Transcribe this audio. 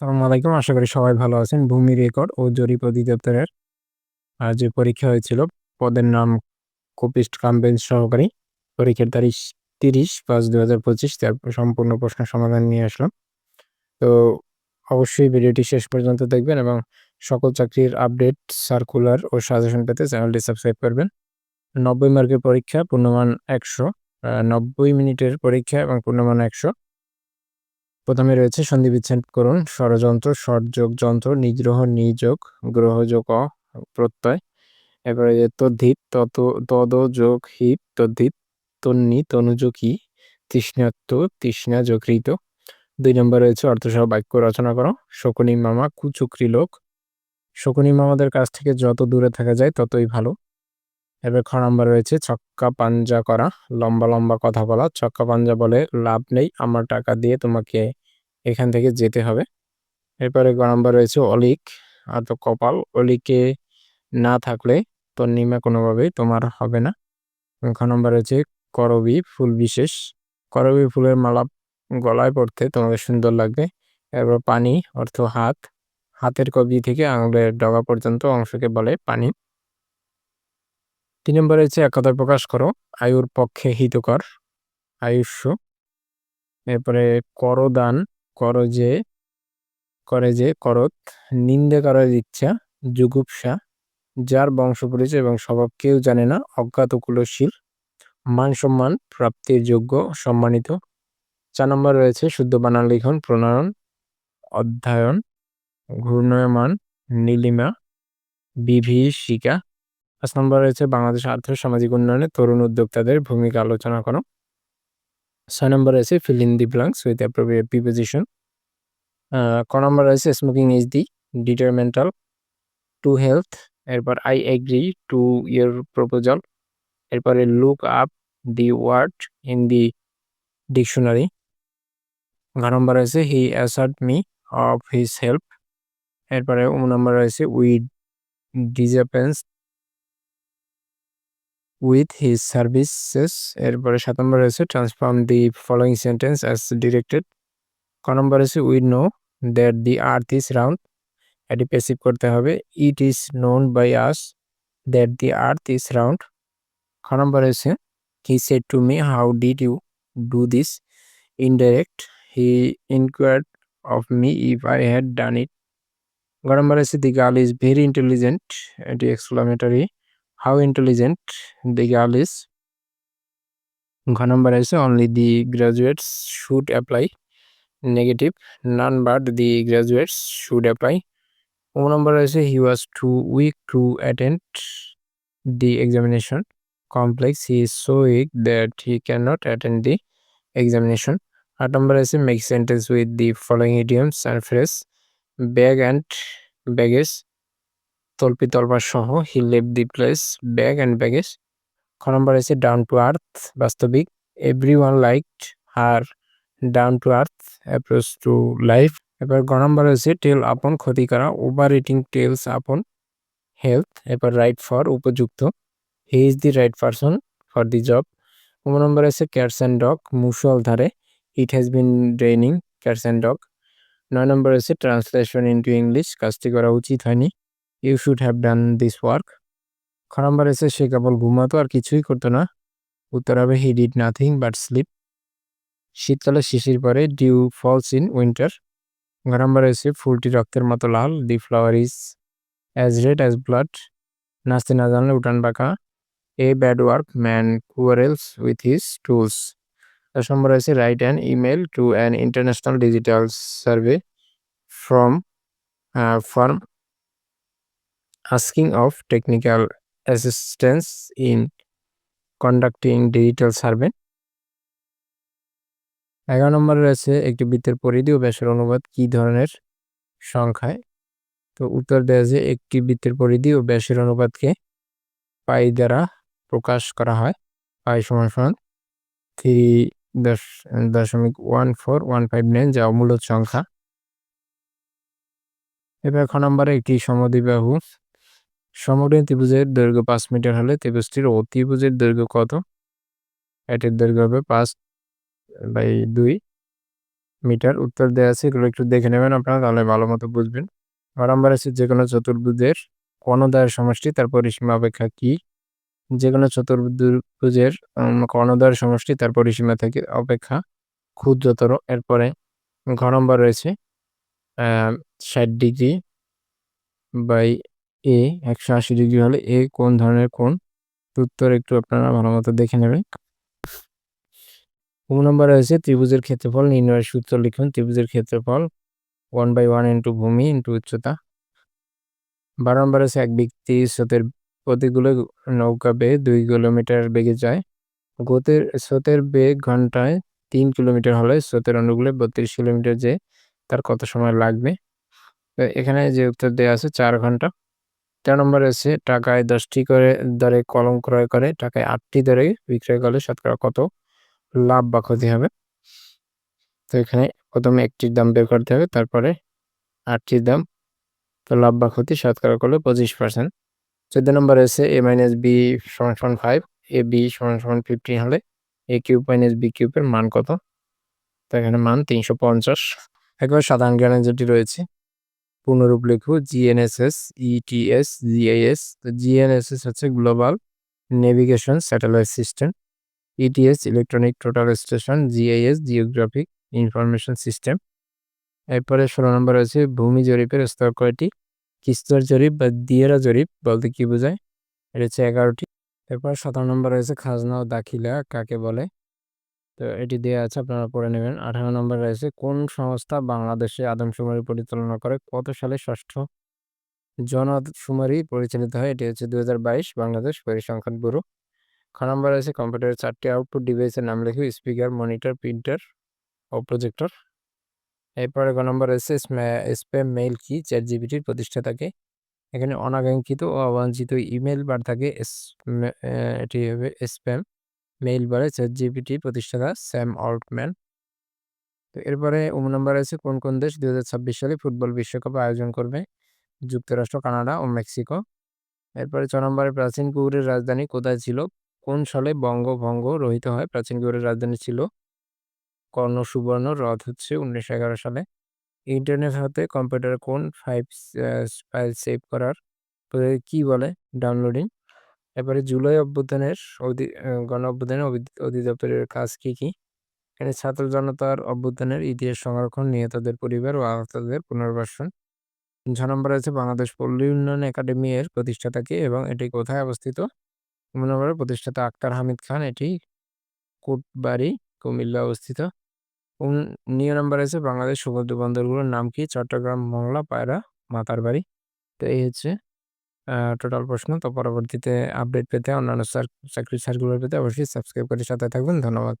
আসসালামু আলাইকুম। আশা করি সবাই ভালো আছেন। ভূমি রেকর্ড ও জরিপ অধিদপ্তরের যে পরীক্ষা হয়েছিল, পদের নাম কোপিস্ট কাম্পেন্স সহকারী। পরীক্ষার তারিখ তিরিশ পাঁচ দু হাজার পঁচিশ। তার সম্পূর্ণ প্রশ্নের সমাধান নিয়ে আসলাম। তো অবশ্যই ভিডিওটি শেষ পর্যন্ত দেখবেন এবং সকল চাকরির আপডেট, সার্কুলার ও সাজেশন পেতে চ্যানেলটি সাবস্ক্রাইব করবেন। নব্বই মার্কের পরীক্ষা, পূর্ণমান একশো নব্বই মিনিটের পরীক্ষা এবং পূর্ণমান একশো। প্রথমে রয়েছে সন্ধি বিচ্ছেদ করুন। ষড়যন্ত্র সরযোগ যন্ত্র, নিগ্রহ, নিযোগ, গ্রহযোগ, অ, প্রত্যয়। এবারে তদ্ধিত, তত তদ যোগ হিত, তদ্ধিত, তন্নি, তনুযোগ ই তৃষ্ণাত্ম তৃষ্ণা যোগৃত দুই নম্বর রয়েছে অর্থসহ বাক্য রচনা করো। শকুনি মামা কুচুকরি লোক শকুনি মামাদের কাছ থেকে যত দূরে থাকা যায় ততই ভালো। এবার খ নাম্বার রয়েছে, ছক্কা পাঞ্জা করা। লম্বা লম্বা কথা বলা। ছক্কা পাঞ্জা বলে লাভ নেই, আমার টাকা দিয়ে তোমাকে এখান থেকে যেতে হবে। এরপরে গ নাম্বার রয়েছে, অলিক আর তো কপাল। অলিকে না থাকলে তোর নিমা কোনোভাবেই তোমার হবে না। খ নম্বর রয়েছে, করবি ফুল বিশেষ। করবি ফুলের মালা গলায় পড়তে তোমাকে সুন্দর লাগবে। এরপর পানি, অর্থ হাত। হাতের কবি থেকে আঙুলের ডগা পর্যন্ত অংশকে বলে পানি। তিন নম্বর হচ্ছে একতার প্রকাশ করো। আয়ুর পক্ষে হিতকর। আয়ুষ্য। এরপরে করদান। কর যে। করে যে। করত। নিন্দে করার ইচ্ছা। যুগুপসা। যার বংশ পরিচয় এবং স্বভাব কেউ জানে না। অজ্ঞাত কুলশীল। মান সম্মান প্রাপ্তির যোগ্য। সম্মানিত। চার নম্বর রয়েছে শুদ্ধ বানান লিখন। প্রণয়ন। অধ্যয়ন। ঘূর্ণয়মান। নীলিমা। বিভীষিকা। পাঁচ নম্বর রয়েছে বাংলাদেশ আর্থ সামাজিক উন্নয়নে তরুণ উদ্যোক্তাদের ভূমিকা আলোচনা করো। ছয় নম্বর রয়েছে fill in the blanks with appropriate preposition ক নম্বর রয়েছে smoking is the detrimental to health এরপর I agree to your proposal এরপরে look up the word in the dictionary ঘ নম্বর রয়েছে he assured me of his help এরপরে ও নম্বর রয়েছে with dispense with his services এরপরে সাত নম্বর রয়েছে transform the following sentence as directed ক নম্বর রয়েছে we know that the earth is round এটি পেসিভ করতে হবে। It is known by us that the earth is round খ নম্বর রয়েছে he said to me how did you do this indirect he inquired of me if I had done it গ নম্বর রয়েছে the girl is very intelligent এটি exclamatory how intelligent the girl is ঘ নম্বর আছে only the graduates should apply negative none but the graduates should apply ও নম্বর আছে he was too weak to attend the examination complex he is so weak that he can not attend the examination আট নম্বর আছে make sentence with the following idioms and phrase bag and baggage তল্পি তলবার সহ he Lev the place bag and baggage খ নম্বর আছে down to earth বাস্তবিক। Every one liked her down to earth approach to life এবার গ নম্বর আছে টেল আপন ক্ষতি করা over eating tells upon health এবার রাইট ফর উপযুক্ত। He is the right person for the job ও নম্বর আছে ক্যাটস অ্যান্ড ডগ মুসল ধারে it has been draining cats and dog নয় নম্বর আছে ট্রান্সলেশন ইন্টু ইংলিশ কাজটি করা উচিত হয়নি। You should have done this work খ নম্বর এসে সে কেবল ঘুমাতো আর কিছুই করতো না উত্তর হবে he did nothing but sleep শীতকালে শিশির পরে ডিউ ফলস ইন উইন্টার ঘ এসে ফুলটি রক্তের মতো লাল the flower is as red as blood নাচতে না জানলে উঠান বাঁকা a bad work man quarrels with his tools দশ নম্বর write an email to an international digital survey from firm asking of technical assistance in conducting digital survey. এগারো নম্বরে রয়েছে একটি বৃত্তের পরিধি ও ব্যাসের অনুবাদ কি ধরনের সংখ্যায়? তো উত্তর দেওয়া যে একটি বৃত্তের পরিধি ও ব্যাসের অনুপাতকে পাই দ্বারা প্রকাশ করা হয়। পাই সমান সমান থ্রি দশ, দশমিক one four one five nine যা মূলত সংখ্যা। এবার খ নম্বরে একটি সমদ্বিবাহু সমগ্র ত্রিভুজের দৈর্ঘ্য পাঁচ মিটার হলে ত্রিভুজটির অতিভুজের দৈর্ঘ্য কত? এটির দৈর্ঘ্য হবে পাঁচ বাই দুই মিটার। উত্তর দেওয়া আছে, এগুলো একটু দেখে নেবেন আপনারা, তাহলে ভালো মতো বুঝবেন। আর আছে যে কোনো চতুর্ভুজের কর্ণদ্বয়ের সমষ্টি, তার পরিসীমা অপেক্ষা কি? যে কোনো চতুর্ভুজের কর্ণদ্বয়ের সমষ্টি, তার পরিসীমা থেকে অপেক্ষা ক্ষুদ্রতর। এরপরে ঘ নম্বর রয়েছে ষাট ডিগ্রি বাই এ একশো আশি ডিগ্রি হলে এ কোন ধরনের কোন? উত্তর একটু আপনারা ভালো মতো দেখে নেবেন। কোন নম্বর রয়েছে ত্রিভুজের ক্ষেত্রফল নির্ণয়ের সূত্র লিখুন। ত্রিভুজের ক্ষেত্রফল ওয়ান বাই ওয়ান ইন্টু ভূমি ইন্টু উচ্চতা। বারো নম্বর আছে এক ব্যক্তি স্রোতের প্রতিগুলো নৌকা বেয়ে দুই কিলোমিটার বেগে যায়। গতির, স্রোতের বেগ ঘন্টায় তিন কিলোমিটার হলে স্রোতের অনুগুলো বত্রিশ কিলোমিটার যে তার কত সময় লাগবে? এখানে যে উত্তর দেওয়া আছে, চার ঘণ্টা। তেরো নম্বর আছে, টাকায় দশটি করে দরে কলম ক্রয় করে, টাকায় আটটি দরে বিক্রয় করলে শতকরা কত? লাভ বা ক্ষতি হবে। তো এখানে প্রথমে একটির দাম বের করতে হবে, তারপরে আটটির দাম। তো লাভ বা ক্ষতি শতকরা করলে পঁচিশ পার্সেন্ট চোদ্দ নম্বর আছে এ মাইনাস বি সমান সমান ফাইভ এ বি সমান সমান ফিফটিন হলে এ কিউব মাইনাস বি কিউবের মান কত? তো এখানে মান তিনশো পঞ্চাশ। একবার সাধারণ জ্ঞানের যেটি রয়েছে পুনরূপ লিখব জিএনএসএস ইটিএস জিআইএস তো জিএনএসএস হচ্ছে global navigation satellite system ETS electronic total station GIS geographic information system এরপরে ষোলো নম্বর আছে ভূমি জরিপের স্তর কয়টি? কিস্তর জরিপ বা দিয়েরা জরিপ বলতে কি বোঝায়? এটা হচ্ছে এগারোটি। এরপর সতেরো নম্বর রয়েছে খাজনা ও দাখিলা, কাকে বলে? তো এটি দেওয়া আছে, আপনারা পড়ে নেবেন। আঠারো নম্বর রয়েছে, কোন সংস্থা বাংলাদেশে আদমশুমারি পরিচালনা করে? কত সালে ষষ্ঠ জনশুমারি পরিচালিত হয়? এটি হচ্ছে দু বাইশ, বাংলাদেশ পরিসংখ্যান ব্যুরো। খ নম্বর রয়েছে, কম্পিউটারের চারটি আউটপুট, ডিভাইসের নাম লিখবে স্পিকার, মনিটর, প্রিন্টার ও প্রজেক্টর। এরপরে গ নম্বর রয়েছে স্প্যাম মেইল কি? চ্যাট জিবিটির প্রতিষ্ঠাতাকে। এখানে অনাকাঙ্ক্ষিত ও অবাঞ্ছিত ইমেল বার্তাকে এটি হবে স্প্যাম। মেইল বারে চ্যাট জিপিটির প্রতিষ্ঠাতা স্যাম অল্টম্যান তো এরপরে উম নাম্বার আছে, কোন কোন দেশ দু হাজার ছাব্বিশ সালে ফুটবল বিশ্বকাপ আয়োজন করবে? যুক্তরাষ্ট্র, কানাডা ও মেক্সিকো। এরপরে ছ নম্বরে, প্রাচীন গৌড়ের রাজধানী কোথায় ছিল? কোন সালে বঙ্গভঙ্গ রহিত হয়? প্রাচীন গৌড়ের রাজধানী ছিল কর্ণ সুবর্ণ হ্রদ হচ্ছে উনিশশো এগারো সালে। ইন্টারনেট হতে কম্পিউটারে কোন ফাইভ ফাইল সেভ করার কি বলে? ডাউনলোডিং। এবারে জুলাই অভ্যুত্থানের গণ অভ্যুত্থানের অধিদপ্তরের কাজ কি কি? এখানে ছাত্র জনতার অভ্যুত্থানের ইতিহাস সংরক্ষণ, নিহতদের পরিবার ও আহতদের পুনর্বাসন। ছ নম্বর আছে বাংলাদেশ পল্লী উন্নয়ন একাডেমি এর প্রতিষ্ঠাতাকে এবং এটি কোথায় অবস্থিত? প্রতিষ্ঠাতা আক্তার হামিদ খান, এটি কোটবাড়ি, কুমিল্লা অবস্থিত। নিয় নম্বর আছে বাংলাদেশ সমুদ্র বন্দরগুলোর নাম কি? চট্টগ্রাম মংলা পায়রা, মাতারবাড়ি। তো এই হচ্ছে টোটাল প্রশ্ন। তো পরবর্তীতে আপডেট পেতে অন্যান্য চাকরি সার্কুলার পেতে অবশ্যই সাবস্ক্রাইব করে সাথে থাকবেন। ধন্যবাদ।